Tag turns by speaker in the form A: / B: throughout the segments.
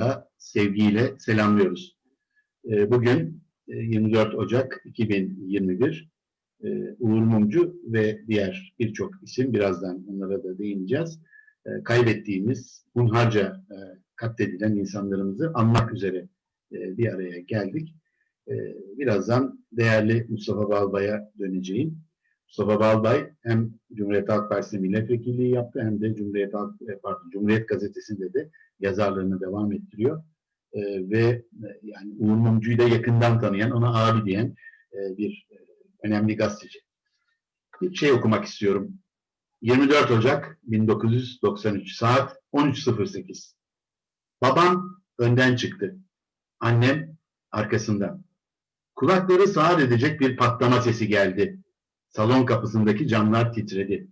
A: saygıyla, sevgiyle selamlıyoruz. Ee, Bugün e, 24 Ocak 2021 e, Uğur Mumcu ve diğer birçok isim, birazdan onlara da değineceğiz. E, Kaybettiğimiz, hunharca e, katledilen insanlarımızı anmak üzere e, bir araya geldik. E, Birazdan değerli Mustafa Balbay'a döneceğim. Mustafa Balbay hem Cumhuriyet Halk Partisi milletvekilliği yaptı hem de Cumhuriyet Halk e, pardon, Cumhuriyet Gazetesi'nde de yazarlığını devam ettiriyor. Ee, ve e, yani Uğur Mumcu'yu da yakından tanıyan, ona abi diyen e, bir e, önemli gazeteci. Bir şey okumak istiyorum. 24 Ocak 1993 saat 13.08. Babam önden çıktı. Annem arkasından. Kulakları sağır edecek bir patlama sesi geldi. Salon kapısındaki camlar titredi.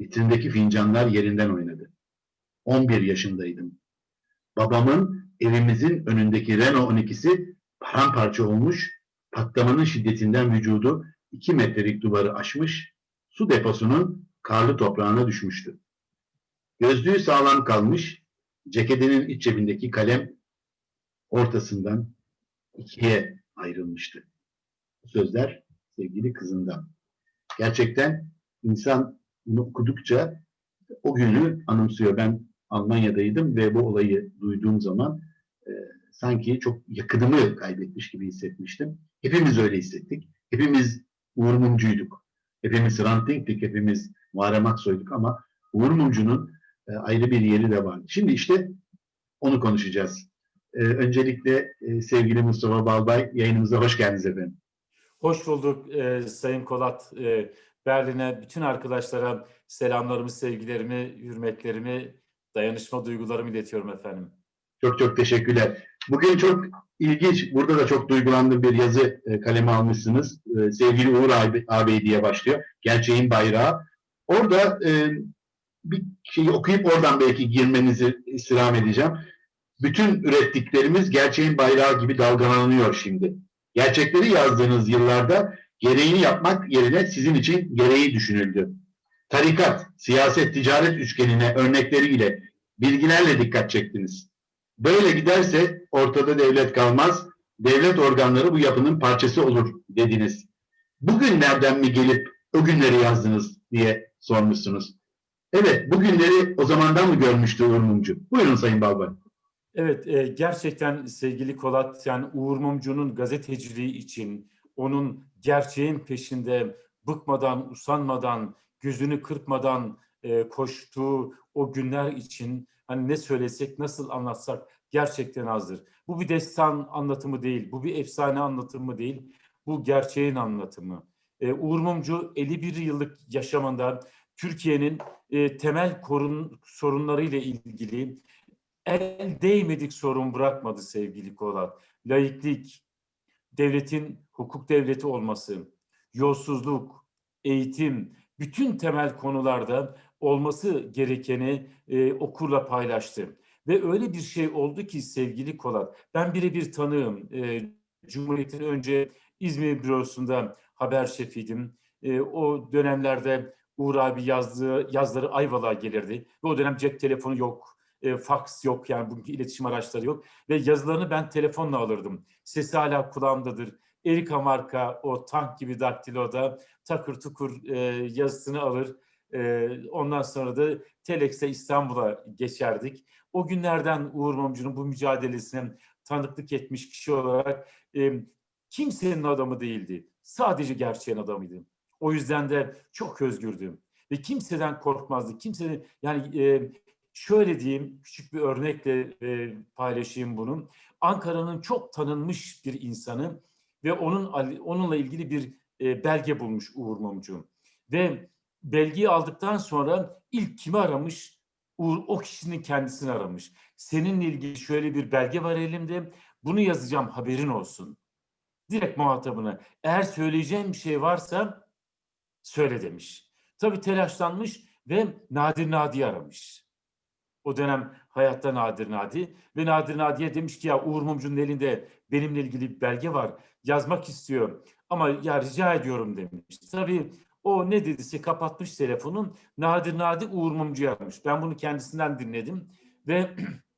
A: Vitrindeki fincanlar yerinden oynadı. 11 yaşındaydım. Babamın evimizin önündeki Renault 12'si paramparça olmuş, patlamanın şiddetinden vücudu 2 metrelik duvarı aşmış, su deposunun karlı toprağına düşmüştü. Gözlüğü sağlam kalmış, ceketinin iç cebindeki kalem ortasından ikiye ayrılmıştı. Bu sözler sevgili kızından. Gerçekten insan bunu okudukça o günü anımsıyor. Ben Almanya'daydım ve bu olayı duyduğum zaman e, sanki çok yakınımı kaybetmiş gibi hissetmiştim. Hepimiz öyle hissettik. Hepimiz Uğur Mumcu'yduk. Hepimiz Hrant Dink'tik, hepimiz Muharrem Aksoy'duk ama Uğur Mumcu'nun e, ayrı bir yeri de vardı. Şimdi işte onu konuşacağız. E, öncelikle e, sevgili Mustafa Balbay yayınımıza hoş geldiniz efendim.
B: Hoş bulduk e, Sayın Kolat. E, Berlin'e bütün arkadaşlara selamlarımı, sevgilerimi, hürmetlerimi, dayanışma duygularımı iletiyorum efendim.
A: Çok çok teşekkürler. Bugün çok ilginç, burada da çok duygulandığım bir yazı e, kaleme almışsınız. E, sevgili Uğur abi, ağabey diye başlıyor. Gerçeğin bayrağı. Orada e, bir şeyi okuyup oradan belki girmenizi istirham edeceğim. Bütün ürettiklerimiz gerçeğin bayrağı gibi dalgalanıyor şimdi. Gerçekleri yazdığınız yıllarda gereğini yapmak yerine sizin için gereği düşünüldü. Tarikat, siyaset, ticaret üçgenine örnekleriyle, bilgilerle dikkat çektiniz. Böyle giderse ortada devlet kalmaz, devlet organları bu yapının parçası olur dediniz. Bugünlerden mi gelip o günleri yazdınız diye sormuşsunuz. Evet, bugünleri o zamandan mı görmüştü Uğur Mumcu? Buyurun Sayın Balbay.
B: Evet, e, gerçekten sevgili Kolat, yani Uğur Mumcu'nun gazeteciliği için, onun gerçeğin peşinde bıkmadan, usanmadan, gözünü kırpmadan e, koştuğu o günler için hani ne söylesek, nasıl anlatsak gerçekten azdır. Bu bir destan anlatımı değil, bu bir efsane anlatımı değil, bu gerçeğin anlatımı. E, Uğur Mumcu 51 yıllık yaşamında Türkiye'nin e, temel korun, sorunlarıyla ilgili el değmedik sorun bırakmadı sevgili Kolat. Laiklik, devletin hukuk devleti olması, yolsuzluk, eğitim, bütün temel konularda olması gerekeni e, okurla paylaştı. Ve öyle bir şey oldu ki sevgili Kolat, ben birebir tanığım. E, Cumhuriyet'in önce İzmir bürosunda haber şefiydim. E, o dönemlerde Uğur abi yazdığı yazları Ayvalık'a gelirdi. Ve o dönem cep telefonu yok, e, fax yok yani bugünkü iletişim araçları yok. Ve yazılarını ben telefonla alırdım. Sesi hala kulağımdadır. Erika marka o tank gibi daktiloda takır tukur e, yazısını alır. E, ondan sonra da Telex'e İstanbul'a geçerdik. O günlerden Uğur Mumcu'nun bu mücadelesine tanıklık etmiş kişi olarak e, kimsenin adamı değildi. Sadece gerçeğin adamıydı. O yüzden de çok özgürdüm. Ve kimseden korkmazdı. Kimse yani e, şöyle diyeyim küçük bir örnekle e, paylaşayım bunu. Ankara'nın çok tanınmış bir insanı ve onun onunla ilgili bir e, belge bulmuş Uğur Mumcu. Ve belgeyi aldıktan sonra ilk kimi aramış? Uğur o kişinin kendisini aramış. Seninle ilgili şöyle bir belge var elimde. Bunu yazacağım haberin olsun. Direkt muhatabına. Eğer söyleyeceğim bir şey varsa söyle demiş. Tabii telaşlanmış ve Nadir Nadi'yi aramış. O dönem hayatta Nadir Nadi ve Nadir Nadi'ye demiş ki ya Uğur Mumcu'nun elinde benimle ilgili bir belge var. Yazmak istiyor ama ya rica ediyorum demiş. Tabii o ne dediyse kapatmış telefonun Nadir Nadi Uğur Mumcu'ya aramış. Ben bunu kendisinden dinledim ve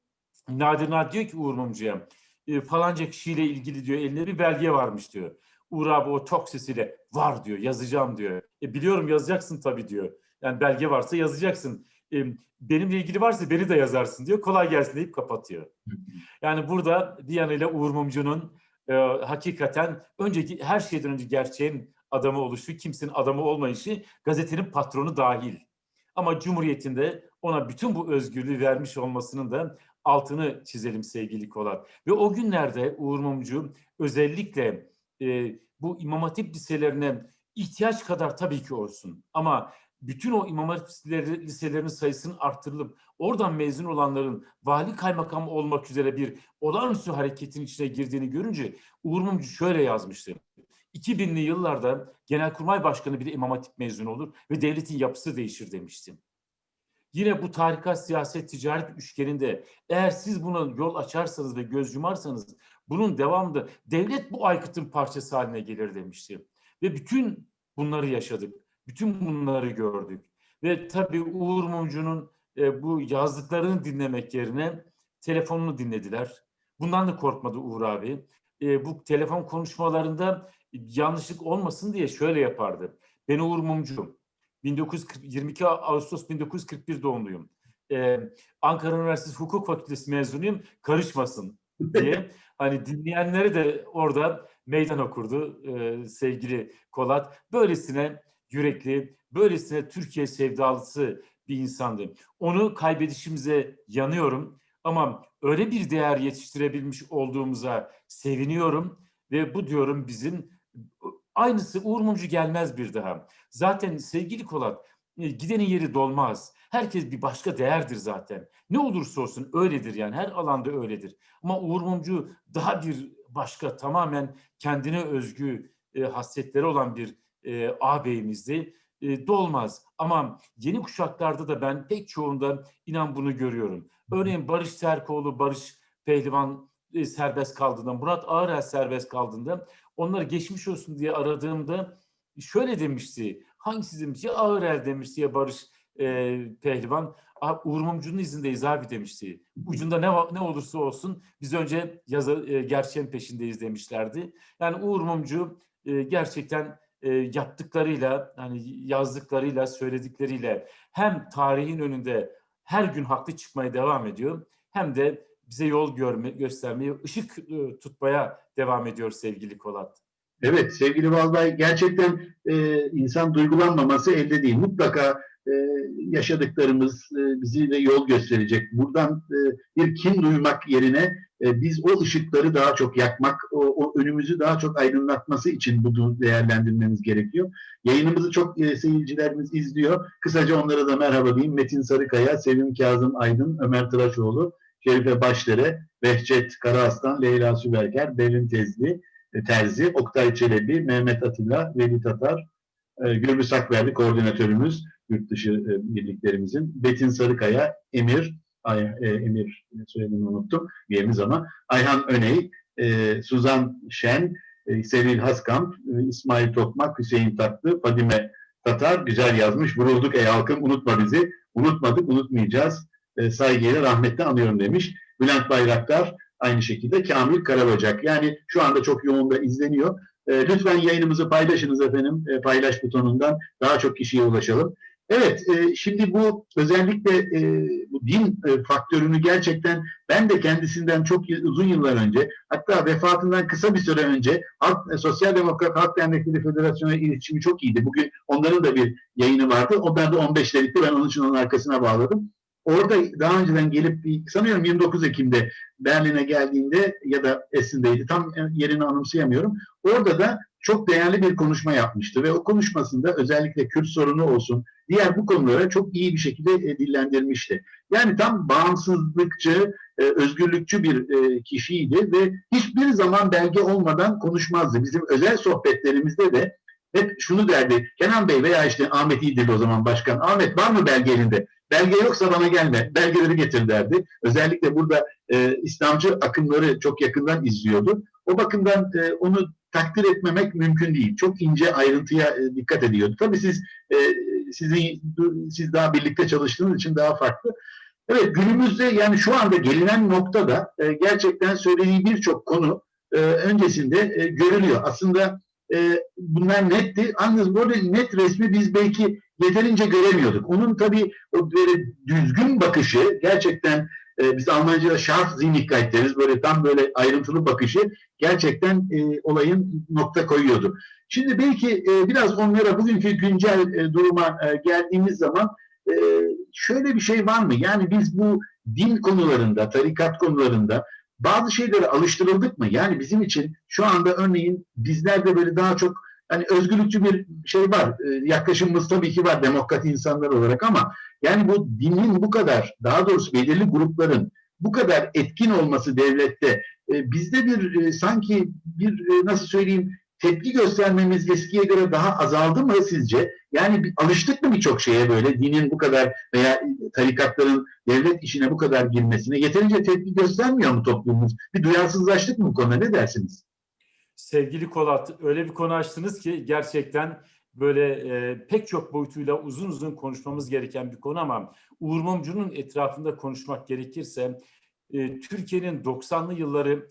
B: Nadir Nadir diyor ki Uğur Mumcu'ya e, falanca kişiyle ilgili diyor elinde bir belge varmış diyor. Uğur abi o tok sesiyle var diyor yazacağım diyor. E, biliyorum yazacaksın tabii diyor. Yani belge varsa yazacaksın. Benimle ilgili varsa beni de yazarsın diyor. Kolay gelsin deyip kapatıyor. Yani burada bir yanıyla Uğur Mumcu'nun e, hakikaten önceki her şeyden önce gerçeğin adamı oluşu, kimsenin adamı olmayışı gazetenin patronu dahil. Ama Cumhuriyet'inde ona bütün bu özgürlüğü vermiş olmasının da altını çizelim sevgili Kolat. Ve o günlerde Uğur Mumcu özellikle e, bu İmam Hatip liselerine ihtiyaç kadar tabii ki olsun. Ama bütün o İmam Hatip liseleri- liselerinin sayısının arttırılıp oradan mezun olanların vali kaymakam olmak üzere bir olağanüstü hareketin içine girdiğini görünce Uğur Mumcu şöyle yazmıştı. 2000'li yıllarda Genelkurmay Başkanı bir de İmam Hatip mezunu olur ve devletin yapısı değişir demiştim. Yine bu tarikat, siyaset, ticaret üçgeninde eğer siz buna yol açarsanız ve göz yumarsanız bunun devamında devlet bu aykıtın parçası haline gelir demişti. Ve bütün bunları yaşadık. Bütün bunları gördük. Ve tabii Uğur Mumcu'nun e, bu yazdıklarını dinlemek yerine telefonunu dinlediler. Bundan da korkmadı Uğur abi. E, bu telefon konuşmalarında yanlışlık olmasın diye şöyle yapardı. Ben Uğur Mumcu. 1922 Ağustos 1941 doğumluyum. Ee, Ankara Üniversitesi Hukuk Fakültesi mezunuyum. Karışmasın diye. hani dinleyenleri de orada meydan okurdu e, sevgili Kolat. Böylesine yürekli, böylesine Türkiye sevdalısı bir insandı. Onu kaybedişimize yanıyorum ama öyle bir değer yetiştirebilmiş olduğumuza seviniyorum ve bu diyorum bizim aynısı Uğur Mumcu gelmez bir daha. Zaten sevgili Kolat e, gidenin yeri dolmaz. Herkes bir başka değerdir zaten. Ne olursa olsun öyledir yani her alanda öyledir. Ama Uğur Mumcu daha bir başka tamamen kendine özgü e, hasletleri olan bir e, ağabeyimizdi. E, dolmaz ama yeni kuşaklarda da ben pek çoğunda inan bunu görüyorum. Örneğin Barış Terkoğlu, Barış Pehlivan e, serbest kaldığında, Murat Ağırel serbest kaldığında onları geçmiş olsun diye aradığımda şöyle demişti. Hangisi demiş? Ya Ağırel demişti ya Barış e, Pehlivan. "Abi, Uğur Mumcu'nun izindeyiz abi demişti. Ucunda ne ne olursa olsun biz önce yazı, e, gerçeğin peşindeyiz demişlerdi. Yani Uğur Mumcu e, gerçekten e, yaptıklarıyla, yani yazdıklarıyla, söyledikleriyle hem tarihin önünde her gün haklı çıkmaya devam ediyor hem de bize yol görme, göstermeye, ışık tutmaya devam ediyor sevgili Kolat.
A: Evet sevgili Valbay gerçekten e, insan duygulanmaması elde değil. Mutlaka e, yaşadıklarımız e, bizi de yol gösterecek. Buradan e, bir kin duymak yerine e, biz o ışıkları daha çok yakmak, o, o önümüzü daha çok aydınlatması için bunu değerlendirmemiz gerekiyor. Yayınımızı çok seyircilerimiz izliyor. Kısaca onlara da merhaba diyeyim. Metin Sarıkaya, Sevim Kazım Aydın, Ömer Tıraşoğlu, Şerife Başdere, Behçet Karaaslan, Leyla Süberker, Berin Tezli, Terzi, Oktay Çelebi, Mehmet Atilla, Veli Tatar, Gürbüz Akverdi koordinatörümüz, yurt dışı e, birliklerimizin, Betin Sarıkaya, Emir, Ay, e, Emir soyadını unuttum, diyemiz ama, Ayhan Öney, e, Suzan Şen, e, Sevil Haskamp, e, İsmail Tokmak, Hüseyin Tatlı, Fadime Tatar, güzel yazmış, vurulduk ey halkım, unutma bizi, unutmadık, unutmayacağız, e, saygıyla rahmetle anıyorum demiş. Bülent Bayraktar, aynı şekilde Kamil Karabacak. Yani şu anda çok yoğun da izleniyor. E, lütfen yayınımızı paylaşınız efendim. E, paylaş butonundan daha çok kişiye ulaşalım. Evet, e, şimdi bu özellikle e, bu din e, faktörünü gerçekten ben de kendisinden çok uzun yıllar önce, hatta vefatından kısa bir süre önce Halk, e, Sosyal Demokrat Halk Dernekleri Federasyonu iletişimi çok iyiydi. Bugün onların da bir yayını vardı. Onlar da 15 delikti. Ben onun için onun arkasına bağladım. Orada daha önceden gelip sanıyorum 29 Ekim'de Berlin'e geldiğinde ya da Esin'deydi. Tam yerini anımsayamıyorum. Orada da çok değerli bir konuşma yapmıştı ve o konuşmasında özellikle Kürt sorunu olsun, diğer bu konulara çok iyi bir şekilde e, dillendirmişti. Yani tam bağımsızlıkçı, e, özgürlükçü bir e, kişiydi ve hiçbir zaman belge olmadan konuşmazdı. Bizim özel sohbetlerimizde de hep şunu derdi. Kenan Bey veya işte Ahmet İdil o zaman başkan. Ahmet var mı belge elinde? Belge yoksa bana gelme. Belgeleri getir derdi. Özellikle burada e, İslamcı akımları çok yakından izliyordu. O bakımdan e, onu takdir etmemek mümkün değil. Çok ince ayrıntıya e, dikkat ediyordu. Tabii siz e, sizin siz daha birlikte çalıştığınız için daha farklı. Evet günümüzde yani şu anda gelinen noktada e, gerçekten söylediği birçok konu e, öncesinde e, görülüyor. Aslında e, bunlar netti. Yalnız böyle net resmi biz belki yeterince göremiyorduk. Onun tabii o böyle düzgün bakışı gerçekten e, biz Almanca'da Scharfsinnigkeit deriz. Böyle tam böyle ayrıntılı bakışı gerçekten e, olayın nokta koyuyordu. Şimdi belki e, biraz onlara bugünkü güncel e, duruma e, geldiğimiz zaman e, şöyle bir şey var mı? Yani biz bu din konularında, tarikat konularında bazı şeylere alıştırıldık mı? Yani bizim için şu anda örneğin bizlerde böyle daha çok hani özgürlükçü bir şey var. E, yaklaşımımız tabii ki var demokrat insanlar olarak ama yani bu dinin bu kadar daha doğrusu belirli grupların bu kadar etkin olması devlette e, bizde bir e, sanki bir e, nasıl söyleyeyim tepki göstermemiz eskiye göre daha azaldı mı sizce? Yani alıştık mı birçok şeye böyle dinin bu kadar veya tarikatların devlet işine bu kadar girmesine yeterince tepki göstermiyor mu toplumumuz? Bir duyarsızlaştık mı bu konuda ne dersiniz?
B: Sevgili Kolat, öyle bir konu açtınız ki gerçekten böyle e, pek çok boyutuyla uzun uzun konuşmamız gereken bir konu ama Uğur Mumcu'nun etrafında konuşmak gerekirse e, Türkiye'nin 90'lı yılları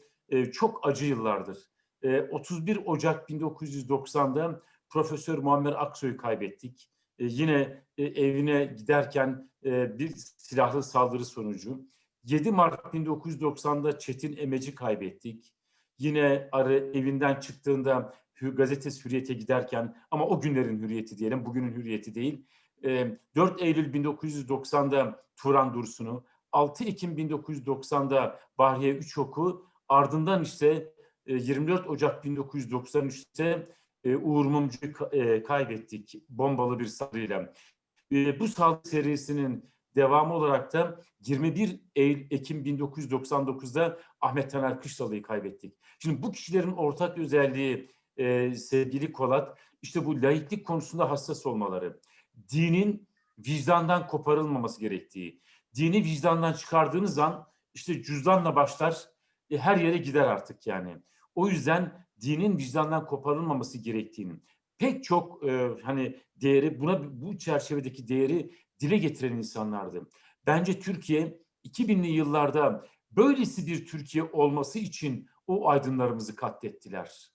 B: çok acı yıllardır. E, 31 Ocak 1990'da Profesör Muammer Aksoy'u kaybettik. E, yine e, evine giderken e, bir silahlı saldırı sonucu. 7 Mart 1990'da Çetin Emeci kaybettik. Yine arı evinden çıktığında gazete Hürriyet'e giderken ama o günlerin hürriyeti diyelim, bugünün hürriyeti değil. E, 4 Eylül 1990'da Turan Dursun'u, 6 Ekim 1990'da Bahriye Üçok'u, ardından işte e, 24 Ocak 1993'te e, Uğur Mumcu'yu e, kaybettik bombalı bir saldırıyla. E, bu saldırı serisinin devamı olarak da 21 Eylül, Ekim 1999'da Ahmet Taner Kışlalı'yı kaybettik. Şimdi bu kişilerin ortak özelliği e, sevgili Kolat, işte bu laiklik konusunda hassas olmaları, dinin vicdandan koparılmaması gerektiği, dini vicdandan çıkardığınız an işte cüzdanla başlar, e, her yere gider artık yani. O yüzden dinin vicdandan koparılmaması gerektiğini, pek çok e, hani değeri, buna bu çerçevedeki değeri dile getiren insanlardı. Bence Türkiye 2000'li yıllarda böylesi bir Türkiye olması için o aydınlarımızı katlettiler.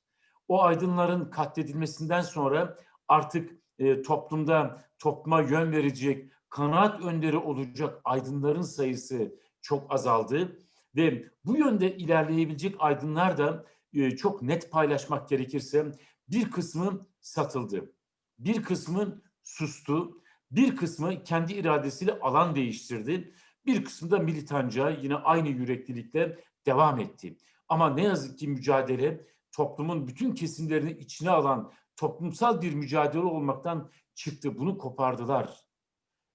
B: O aydınların katledilmesinden sonra artık e, toplumda topluma yön verecek, kanaat önderi olacak aydınların sayısı çok azaldı ve bu yönde ilerleyebilecek aydınlar da e, çok net paylaşmak gerekirse bir kısmı satıldı. Bir kısmı sustu. Bir kısmı kendi iradesiyle alan değiştirdi. Bir kısmı da militanca yine aynı yüreklilikle devam etti. Ama ne yazık ki mücadele toplumun bütün kesimlerini içine alan toplumsal bir mücadele olmaktan çıktı. Bunu kopardılar.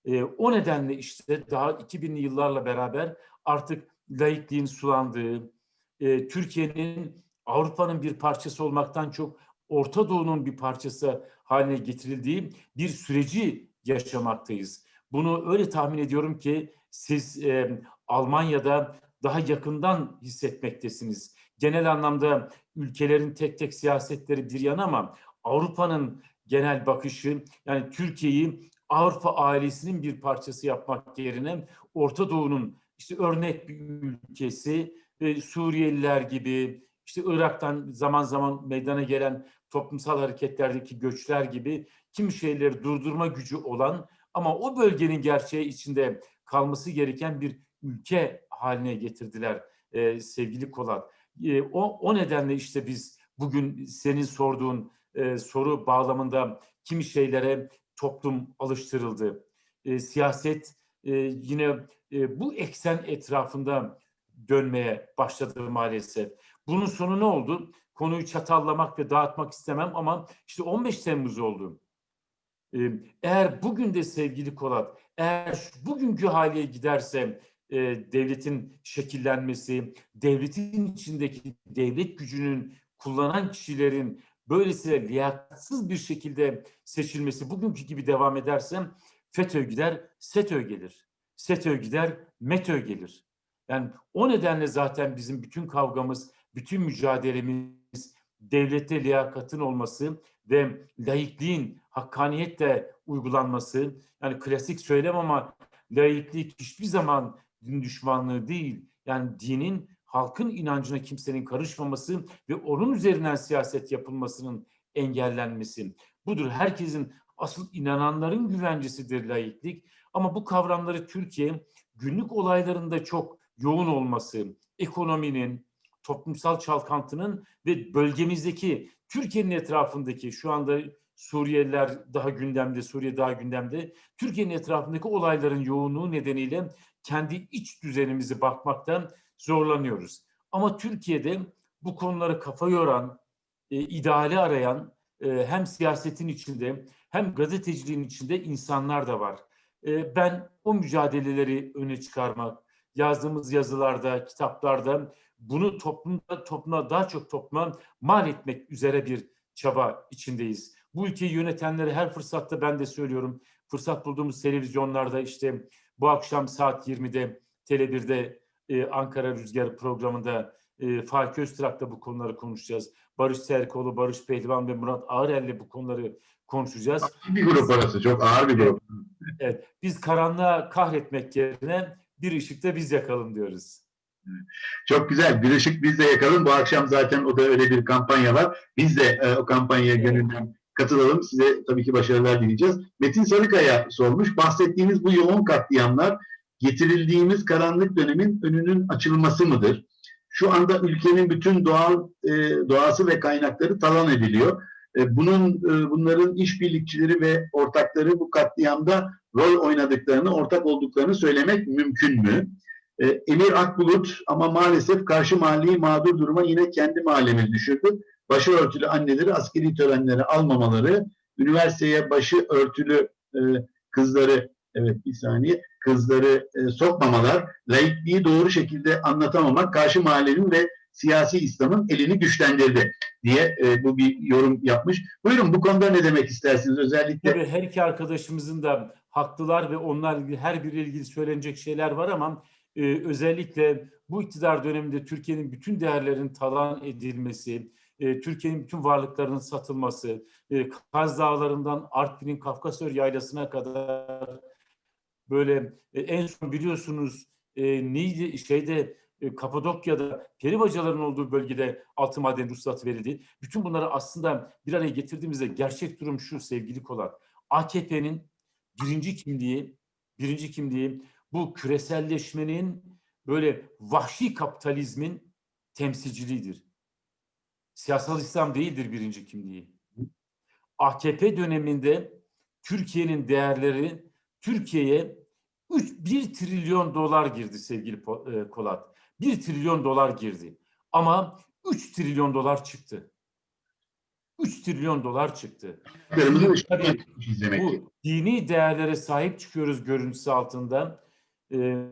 B: E, o nedenle işte daha 2000'li yıllarla beraber artık laikliğin sulandığı, e, Türkiye'nin Avrupa'nın bir parçası olmaktan çok Orta Doğu'nun bir parçası haline getirildiği bir süreci yaşamaktayız. Bunu öyle tahmin ediyorum ki siz e, Almanya'da daha yakından hissetmektesiniz. Genel anlamda ülkelerin tek tek siyasetleri bir yana ama Avrupa'nın genel bakışı yani Türkiye'yi Avrupa ailesinin bir parçası yapmak yerine Orta Doğu'nun işte örnek bir ülkesi ve Suriyeliler gibi işte Irak'tan zaman zaman meydana gelen toplumsal hareketlerdeki göçler gibi kimi şeyleri durdurma gücü olan ama o bölgenin gerçeği içinde kalması gereken bir ülke haline getirdiler e, sevgili Kolat. E, o, o nedenle işte biz bugün senin sorduğun e, soru bağlamında kimi şeylere toplum alıştırıldı. E, siyaset e, yine e, bu eksen etrafında dönmeye başladı maalesef. Bunun sonu ne oldu? Konuyu çatallamak ve dağıtmak istemem ama işte 15 Temmuz oldu. E, eğer bugün de sevgili Kolat, eğer bugünkü haliye giderse e, devletin şekillenmesi, devletin içindeki devlet gücünün kullanan kişilerin böylesine liyakatsız bir şekilde seçilmesi bugünkü gibi devam edersem FETÖ gider, SETÖ gelir. SETÖ gider, METÖ gelir. Yani o nedenle zaten bizim bütün kavgamız, bütün mücadelemiz devlette liyakatın olması ve laikliğin hakkaniyetle uygulanması. Yani klasik söylem ama laiklik hiçbir zaman din düşmanlığı değil. Yani dinin halkın inancına kimsenin karışmaması ve onun üzerinden siyaset yapılmasının engellenmesi. Budur. Herkesin asıl inananların güvencesidir laiklik. Ama bu kavramları Türkiye günlük olaylarında çok yoğun olması, ekonominin, toplumsal çalkantının ve bölgemizdeki Türkiye'nin etrafındaki şu anda Suriyeliler daha gündemde, Suriye daha gündemde. Türkiye'nin etrafındaki olayların yoğunluğu nedeniyle kendi iç düzenimizi bakmaktan zorlanıyoruz. Ama Türkiye'de bu konuları kafa yoran, e, ideali arayan e, hem siyasetin içinde hem gazeteciliğin içinde insanlar da var. E, ben o mücadeleleri öne çıkarmak, yazdığımız yazılarda, kitaplarda bunu toplumda topluma daha çok topluma mal etmek üzere bir çaba içindeyiz. Bu ülkeyi yönetenlere her fırsatta ben de söylüyorum. Fırsat bulduğumuz televizyonlarda işte bu akşam saat 20'de Tele1'de e, Ankara Rüzgarı programında e, Faik Öztrak'la bu konuları konuşacağız. Barış Serkoğlu, Barış Pehlivan ve Murat Ağrel'le bu konuları konuşacağız.
A: Bir grup orası. Çok ağır bir grup.
B: Evet, biz karanlığa kahretmek yerine bir ışıkta biz yakalım diyoruz.
A: Çok güzel. Bir ışık biz de yakalım. Bu akşam zaten o da öyle bir kampanya var. Biz de e, o kampanyaya gönülden katılalım. Size tabii ki başarılar dileyeceğiz. Metin Sarıkaya sormuş. Bahsettiğiniz bu yoğun katliamlar getirildiğimiz karanlık dönemin önünün açılması mıdır? Şu anda ülkenin bütün doğal e, doğası ve kaynakları talan ediliyor. E, bunun e, bunların işbirlikçileri ve ortakları bu katliamda rol oynadıklarını, ortak olduklarını söylemek mümkün mü? E, Emir Akbulut ama maalesef karşı mahalleyi mağdur duruma yine kendi mahallemiz düşürdü. Başörtülü anneleri askeri törenlere almamaları, üniversiteye başı örtülü e, kızları, evet bir saniye, kızları e, sokmamalar, laikliği doğru şekilde anlatamamak karşı mahallenin ve siyasi İslam'ın elini güçlendirdi diye e, bu bir yorum yapmış. Buyurun bu konuda ne demek istersiniz özellikle?
B: Tabii her iki arkadaşımızın da haklılar ve onlar her biriyle ilgili söylenecek şeyler var ama e, özellikle bu iktidar döneminde Türkiye'nin bütün değerlerinin talan edilmesi, e, Türkiye'nin bütün varlıklarının satılması, e, Kaz Dağları'ndan Artvin'in Kafkasör Yaylası'na kadar böyle e, en son biliyorsunuz e, neydi şeyde e, Kapadokya'da peri bacaların olduğu bölgede altı maden ruhsatı verildi. Bütün bunları aslında bir araya getirdiğimizde gerçek durum şu sevgili Kolat. AKP'nin birinci kimliği, birinci kimliği bu küreselleşmenin böyle vahşi kapitalizmin temsilciliğidir. Siyasal İslam değildir birinci kimliği. AKP döneminde Türkiye'nin değerleri Türkiye'ye 3 1 trilyon dolar girdi sevgili e, Kolat. 1 trilyon dolar girdi. Ama 3 trilyon dolar çıktı. 3 trilyon dolar çıktı. Tabii, bu dini değerlere sahip çıkıyoruz görüntüsü altında. Ee,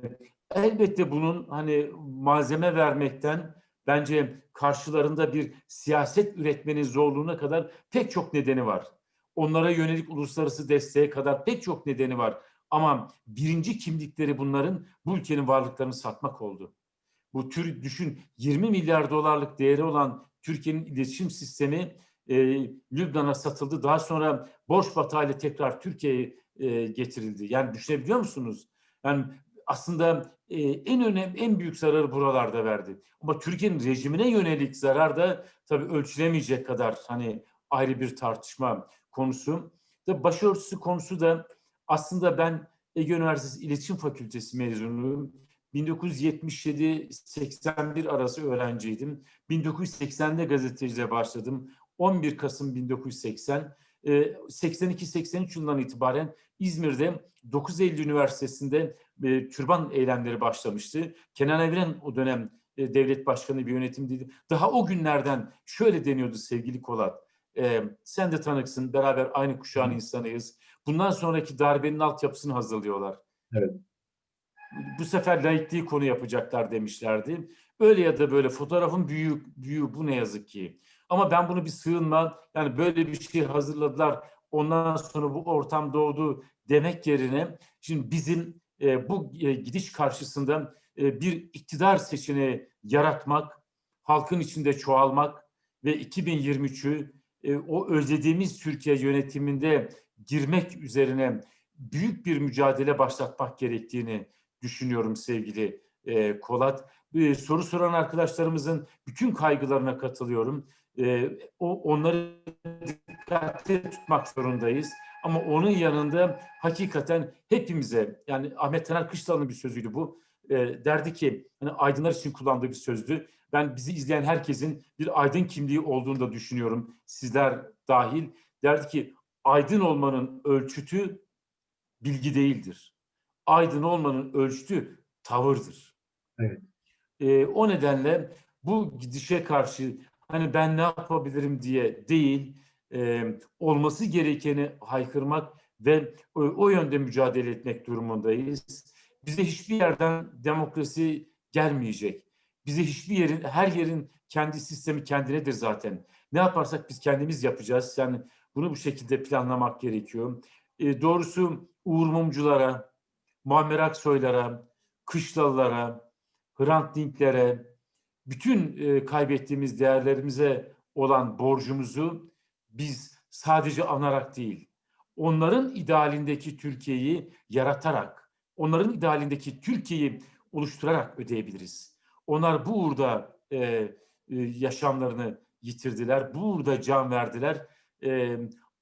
B: elbette bunun hani malzeme vermekten bence karşılarında bir siyaset üretmenin zorluğuna kadar pek çok nedeni var. Onlara yönelik uluslararası desteğe kadar pek çok nedeni var. Ama birinci kimlikleri bunların bu ülkenin varlıklarını satmak oldu. Bu tür düşün 20 milyar dolarlık değeri olan Türkiye'nin iletişim sistemi e, Lübnan'a satıldı. Daha sonra borç batağıyla tekrar Türkiye'ye e, getirildi. Yani düşünebiliyor musunuz? Yani aslında e, en önemli, en büyük zararı buralarda verdi. Ama Türkiye'nin rejimine yönelik zarar da tabii ölçülemeyecek kadar hani ayrı bir tartışma konusu. Da başörtüsü konusu da aslında ben Ege Üniversitesi İletişim Fakültesi mezunuyum. 1977-81 arası öğrenciydim. 1980'de gazeteciliğe başladım. 11 Kasım 1980. 82-83 yılından itibaren İzmir'de 9 Eylül Üniversitesi'nde e, türban eylemleri başlamıştı. Kenan Evren o dönem e, devlet başkanı bir yönetimdeydi. Daha o günlerden şöyle deniyordu sevgili Kolat. E, sen de tanıksın, beraber aynı kuşağın insanıyız. Bundan sonraki darbenin altyapısını hazırlıyorlar.
A: Evet.
B: Bu sefer laikliği konu yapacaklar demişlerdi. Öyle ya da böyle fotoğrafın büyüğü, büyüğü bu ne yazık ki. Ama ben bunu bir sığınma, yani böyle bir şey hazırladılar, ondan sonra bu ortam doğdu demek yerine şimdi bizim e, bu e, gidiş karşısında e, bir iktidar seçeneği yaratmak, halkın içinde çoğalmak ve 2023'ü e, o özlediğimiz Türkiye yönetiminde girmek üzerine büyük bir mücadele başlatmak gerektiğini düşünüyorum sevgili e, Kolat. E, soru soran arkadaşlarımızın bütün kaygılarına katılıyorum. O Onları dikkate tutmak zorundayız. Ama onun yanında hakikaten hepimize yani Ahmet Taner Kışlalı'nın bir sözüydü bu. E, derdi ki hani aydınlar için kullandığı bir sözdü. Ben bizi izleyen herkesin bir aydın kimliği olduğunu da düşünüyorum. Sizler dahil. Derdi ki aydın olmanın ölçütü bilgi değildir. Aydın olmanın ölçütü tavırdır.
A: Evet.
B: E, o nedenle bu gidişe karşı hani ben ne yapabilirim diye değil, e, olması gerekeni haykırmak ve o, o yönde mücadele etmek durumundayız. Bize hiçbir yerden demokrasi gelmeyecek. Bize hiçbir yerin, her yerin kendi sistemi kendinedir zaten. Ne yaparsak biz kendimiz yapacağız. Yani bunu bu şekilde planlamak gerekiyor. E, doğrusu Uğur Mumculara, Muammer Aksoylara, Kışlalılara, Hrant Dinklere, bütün e, kaybettiğimiz değerlerimize olan borcumuzu biz sadece anarak değil, onların idealindeki Türkiye'yi yaratarak, onların idealindeki Türkiye'yi oluşturarak ödeyebiliriz. Onlar bu uğurda e, e, yaşamlarını yitirdiler, bu uğurda can verdiler. E,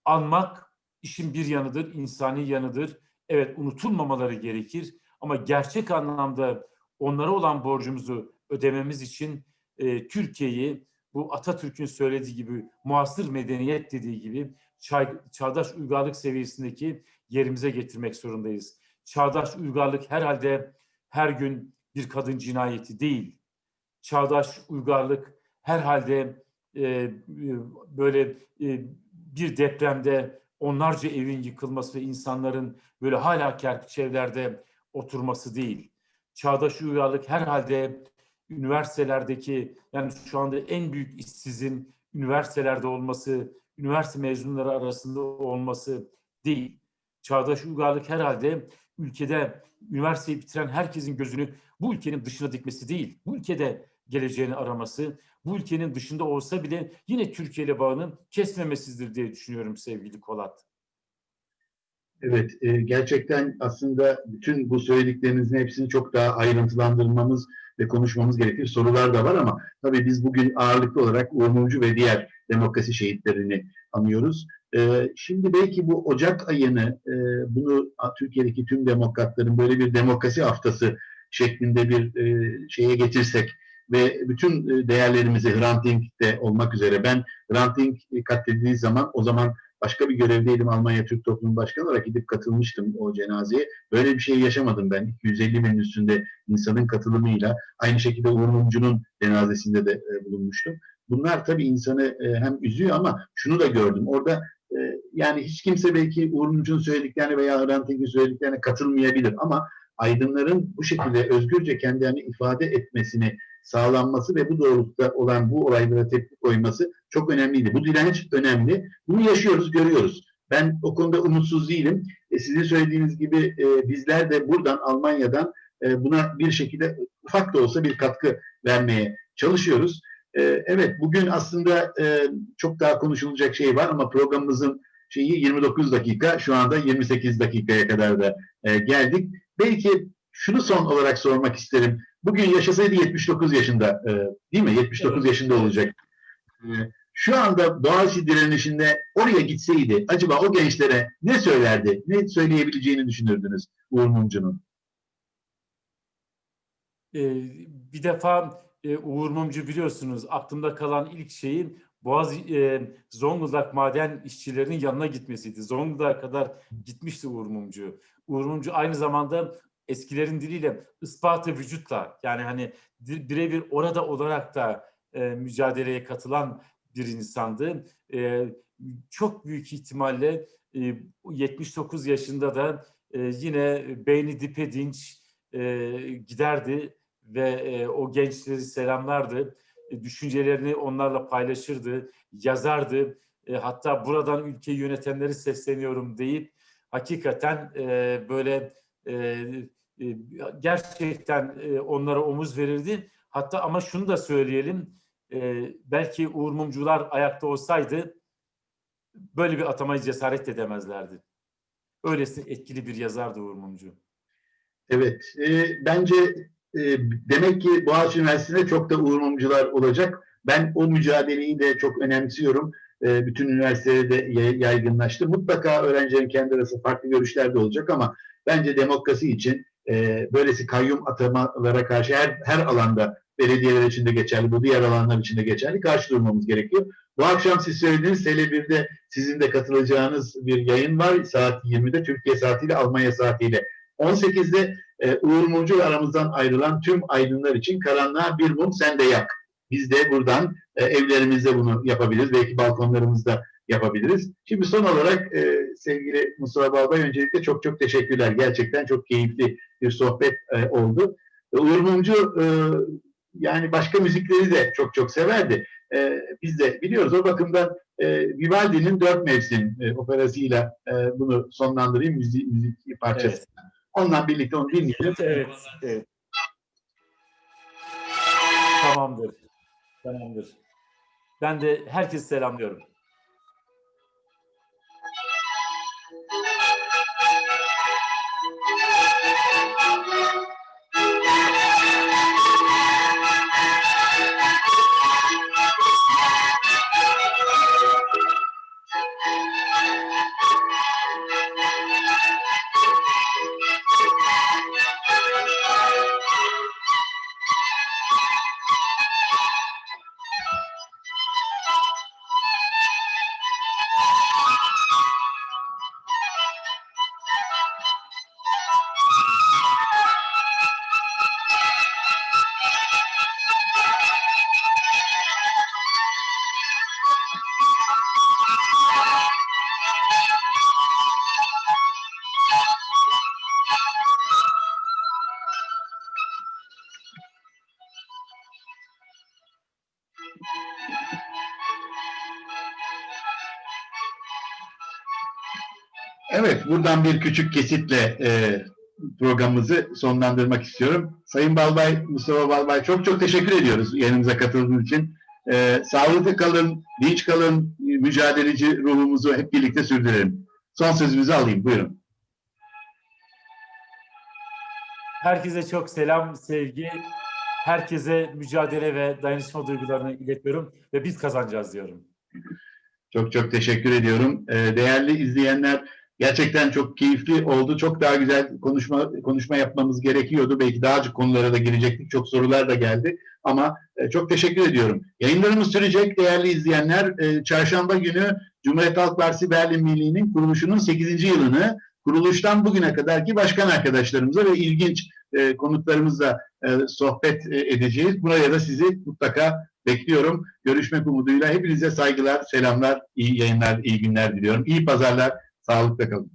B: anmak işin bir yanıdır, insani yanıdır. Evet unutulmamaları gerekir ama gerçek anlamda onlara olan borcumuzu ödememiz için e, Türkiye'yi bu Atatürk'ün söylediği gibi muasır medeniyet dediği gibi çağ, çağdaş uygarlık seviyesindeki yerimize getirmek zorundayız. Çağdaş uygarlık herhalde her gün bir kadın cinayeti değil. Çağdaş uygarlık herhalde e, böyle e, bir depremde onlarca evin yıkılması ve insanların böyle hala kerpiç evlerde oturması değil. Çağdaş uygarlık herhalde üniversitelerdeki yani şu anda en büyük işsizin üniversitelerde olması, üniversite mezunları arasında olması değil. Çağdaş uygarlık herhalde ülkede üniversiteyi bitiren herkesin gözünü bu ülkenin dışına dikmesi değil. Bu ülkede geleceğini araması, bu ülkenin dışında olsa bile yine Türkiye ile bağını kesmemesidir diye düşünüyorum sevgili Kolat.
A: Evet, e, gerçekten aslında bütün bu söylediklerinizin hepsini çok daha ayrıntılandırmamız ve konuşmamız gerekir. Sorular da var ama tabii biz bugün ağırlıklı olarak Uğur Mumcu ve diğer demokrasi şehitlerini anıyoruz. E, şimdi belki bu Ocak ayını, e, bunu Türkiye'deki tüm demokratların böyle bir demokrasi haftası şeklinde bir e, şeye getirsek ve bütün e, değerlerimizi Hrant Dink'te olmak üzere ben Hrant Dink katledildiği zaman o zaman başka bir görevdeydim Almanya Türk Toplumu Başkanı olarak gidip katılmıştım o cenazeye. Böyle bir şey yaşamadım ben. 250 binin üstünde insanın katılımıyla aynı şekilde Uğur Mumcu'nun cenazesinde de bulunmuştum. Bunlar tabii insanı hem üzüyor ama şunu da gördüm. Orada yani hiç kimse belki Uğur Mumcu'nun söylediklerine veya Hrant Dink'in söylediklerine katılmayabilir ama aydınların bu şekilde özgürce kendilerini ifade etmesini sağlanması ve bu doğrultuda olan bu olaylara tepki koyması çok önemliydi. Bu direnç önemli. Bunu yaşıyoruz, görüyoruz. Ben o konuda umutsuz değilim. E, sizin söylediğiniz gibi e, bizler de buradan Almanya'dan e, buna bir şekilde ufak da olsa bir katkı vermeye çalışıyoruz. E, evet bugün aslında e, çok daha konuşulacak şey var ama programımızın şeyi 29 dakika şu anda 28 dakikaya kadar da e, geldik. Belki şunu son olarak sormak isterim. Bugün yaşasaydı 79 yaşında e, değil mi? 79 evet. yaşında olacak. Şu anda Boğaziçi direnişinde oraya gitseydi acaba o gençlere ne söylerdi? Ne söyleyebileceğini düşünürdünüz Uğur Mumcu'nun?
B: Ee, bir defa e, Uğur Mumcu biliyorsunuz aklımda kalan ilk şeyin Boğaz e, Zonguldak maden işçilerinin yanına gitmesiydi. Zonguldak'a kadar gitmişti Uğur Mumcu. Uğur Mumcu aynı zamanda eskilerin diliyle ispatı vücutla yani hani birebir orada olarak da e, mücadeleye katılan bir insandı. E, çok büyük ihtimalle e, 79 yaşında da e, yine beyni dipe dinç e, giderdi ve e, o gençleri selamlardı. E, düşüncelerini onlarla paylaşırdı, yazardı. E, hatta buradan ülkeyi yönetenleri sesleniyorum deyip hakikaten e, böyle e, gerçekten e, onlara omuz verirdi. Hatta ama şunu da söyleyelim, e, belki Uğur Mumcular ayakta olsaydı böyle bir atamayı cesaret edemezlerdi. Öylesine etkili bir yazardı Uğur Mumcu.
A: Evet, e, bence e, demek ki Boğaziçi Üniversitesi'nde çok da Uğur olacak. Ben o mücadeleyi de çok önemsiyorum. E, bütün üniversitelerde yay- yaygınlaştı. Mutlaka öğrencilerin kendi arasında farklı görüşler de olacak ama bence demokrasi için e, böylesi kayyum atamalara karşı her, her alanda belediyeler için de geçerli, bu diğer alanlar için de geçerli karşı durmamız gerekiyor. Bu akşam siz söylediğiniz Tele1'de sizin de katılacağınız bir yayın var. Saat 20'de Türkiye saatiyle Almanya saatiyle. 18'de e, Uğur Mumcu aramızdan ayrılan tüm aydınlar için karanlığa bir mum sen de yak. Biz de buradan e, evlerimizde bunu yapabiliriz. Belki balkonlarımızda yapabiliriz. Şimdi son olarak e, sevgili Mustafa Balbay öncelikle çok çok teşekkürler. Gerçekten çok keyifli bir sohbet e, oldu. E, Uğur Mumcu e, yani başka müzikleri de çok çok severdi. E, biz de biliyoruz o bakımdan e, Vivaldi'nin Dört Mevsim e, operasıyla e, bunu sonlandırayım müzik, müzik parçası.
B: Evet.
A: Onunla birlikte onu dinleyelim.
B: Evet, evet. Tamamdır. Tamamdır. Ben de herkesi selamlıyorum.
A: Evet, buradan bir küçük kesitle e, programımızı sonlandırmak istiyorum. Sayın Balbay, Mustafa Balbay çok çok teşekkür ediyoruz yayınımıza katıldığınız için. E, sağlıklı kalın, dinç kalın, mücadeleci ruhumuzu hep birlikte sürdürelim. Son sözümüzü alayım, buyurun.
B: Herkese çok selam, sevgi. Herkese mücadele ve dayanışma duygularını iletiyorum ve biz kazanacağız diyorum.
A: Çok çok teşekkür ediyorum. Ee, değerli izleyenler gerçekten çok keyifli oldu. Çok daha güzel konuşma konuşma yapmamız gerekiyordu. Belki daha çok konulara da girecektik. Çok sorular da geldi. Ama e, çok teşekkür ediyorum. Yayınlarımız sürecek değerli izleyenler. E, çarşamba günü Cumhuriyet Halk Partisi Berlin Birliği'nin kuruluşunun 8. yılını kuruluştan bugüne kadarki başkan arkadaşlarımıza ve ilginç e, konuklarımızla sohbet edeceğiz. Buraya da sizi mutlaka bekliyorum. Görüşmek umuduyla hepinize saygılar, selamlar, iyi yayınlar, iyi günler diliyorum. İyi pazarlar, sağlıkla kalın.